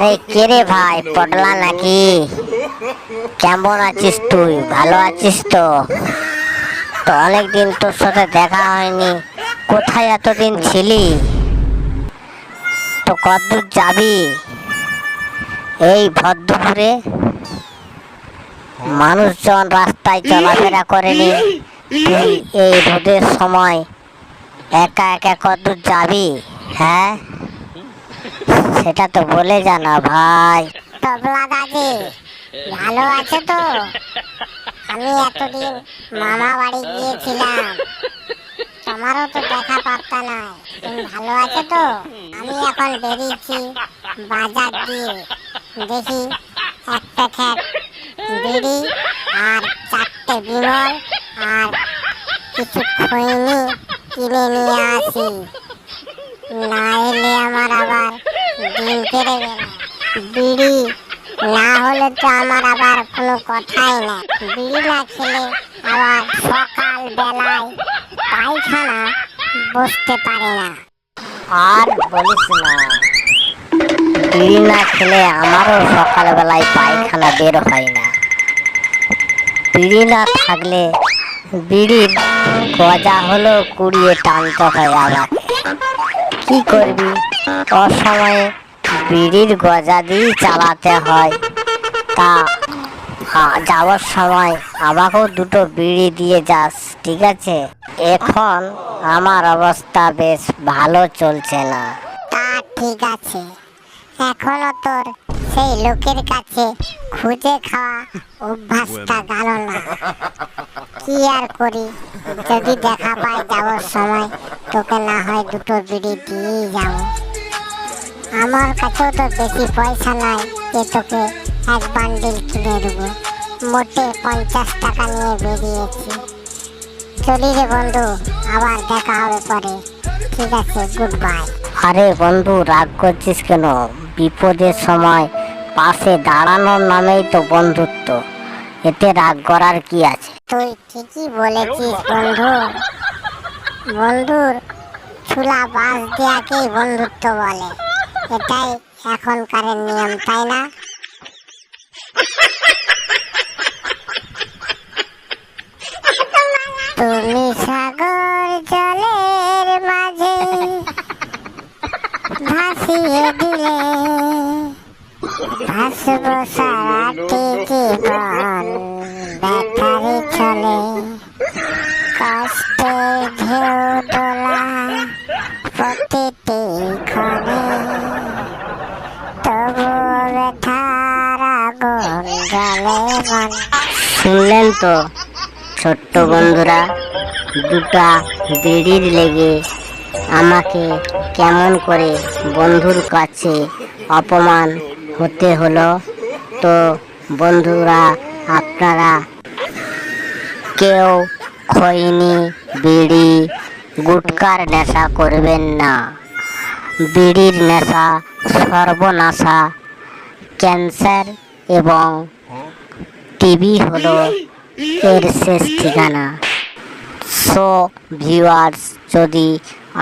আরে কে রে ভাই, পটলা নাকি? কেমন আছিস তুই? ভালো আছিস তো? তো অনেকদিন তোর সাথে দেখা হয়নি। কোথায় এতদিন ছিলি? তো কতদূর যাবি? এই ভদ্রপুরে। মানুষজন রাস্তায় চলাফেরা করেনি। তুই এই রোদের সময় একা একা কতদূর যাবি হ্যাঁ? সেটা তো বলে জানা ভাই। তবলা দাদি ভালো আছে তো? আমি এতদিন মামা বাড়ি গিয়েছিলাম। তোমারও তো দেখা পাত্তা নাই। ভালো আছো তো? আমি এখন বেরিয়েছি বাজার দিয়ে। দেখি, এক প্যাকেট বিড়ি আর চারটে বিমল আর কিছু খৈনি কিনে নিয়ে আসি। না এলে আমার আবার গেল বিড়ি না হলে তো আমার আবার কোনো কথাই না। বিড়ি না খেলে আবার সকাল বেলায় পায়খানা বসতে পারে না। আর বলিস না। বিড়ি না খেলে আমারও সকালবেলায় পায়খানা বের হয় না। বিড়ি না থাকলে বিড়ির গজা হলো কুড়িয়ে টানতে হয় আমাকে। কি করবি? অসময়ে বিড়ির গজা দিয়ে চালাতে হয়। তা যাওয়ার সময় আমাকেও দুটো বিড়ি দিয়ে যাস, ঠিক আছে? এখন আমার অবস্থা বেশ ভালো চলছে না। তা ঠিক আছে। এখনও তোর সেই লোকের কাছে খুঁজে খাওয়া অভ্যাসটা গেল না। কি আর করি? যদি দেখা পাই যাওয়ার সময় তোকে না হয় দুটো বিড়ি দিয়েই যাব। আমার কাছেও তো বেশি পয়সা নাই যে তোকে এক বান্ডিল কিনে দেবো। মোটে পঞ্চাশ টাকা নিয়ে বেরিয়েছি। চলি রে বন্ধু আবার দেখা হবে পরে। ঠিক আছে গুড বাই আরে বন্ধু রাগ করছিস কেন? বিপদের সময় পাশে দাঁড়ানোর নামেই তো বন্ধুত্ব। এতে রাগ করার কি আছে? তুই ঠিকই বলেছিস বন্ধু। বন্ধুর চুলা বাস দেয়াকেই বন্ধুত্ব বলে। এটাই এখনকার নিয়ম, তাই না? তুমি সাগর জলের মাঝে ভাসিয়ে দিলে, ভাসব সারাটি জীবন ব্যাটারি চলে। কষ্টের ঢেউ দোলা প্রতিটি ক্ষণে ব্যথার আগুন মন শুনলেন তো, ছোট্ট বন্ধুরা, দুটা বিড়ির লেগে আমাকে কেমন করে বন্ধুর কাছে অপমান হতে হলো। তো বন্ধুরা, আপনারা কেউ খৈনি বিড়ি, গুটকার নেশা করবেন না। বিড়ির নেশা সর্বনাশা, ক্যান্সার এবং টিভি হলো এর শেষ ঠিকানা। সো ভিউয়ার্স যদি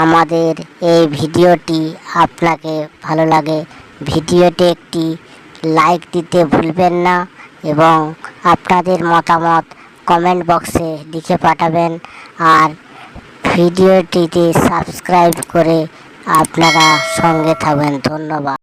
আমাদের এই ভিডিওটি আপনাকে ভালো লাগে ভিডিওটি একটি লাইক দিতে ভুলবেন না এবং আপনাদের মতামত কমেন্ট বক্সে লিখে পাঠাবেন আর ভিডিওটিতে সাবস্ক্রাইব করে আপনারা সঙ্গে থাকবেন। ধন্যবাদ।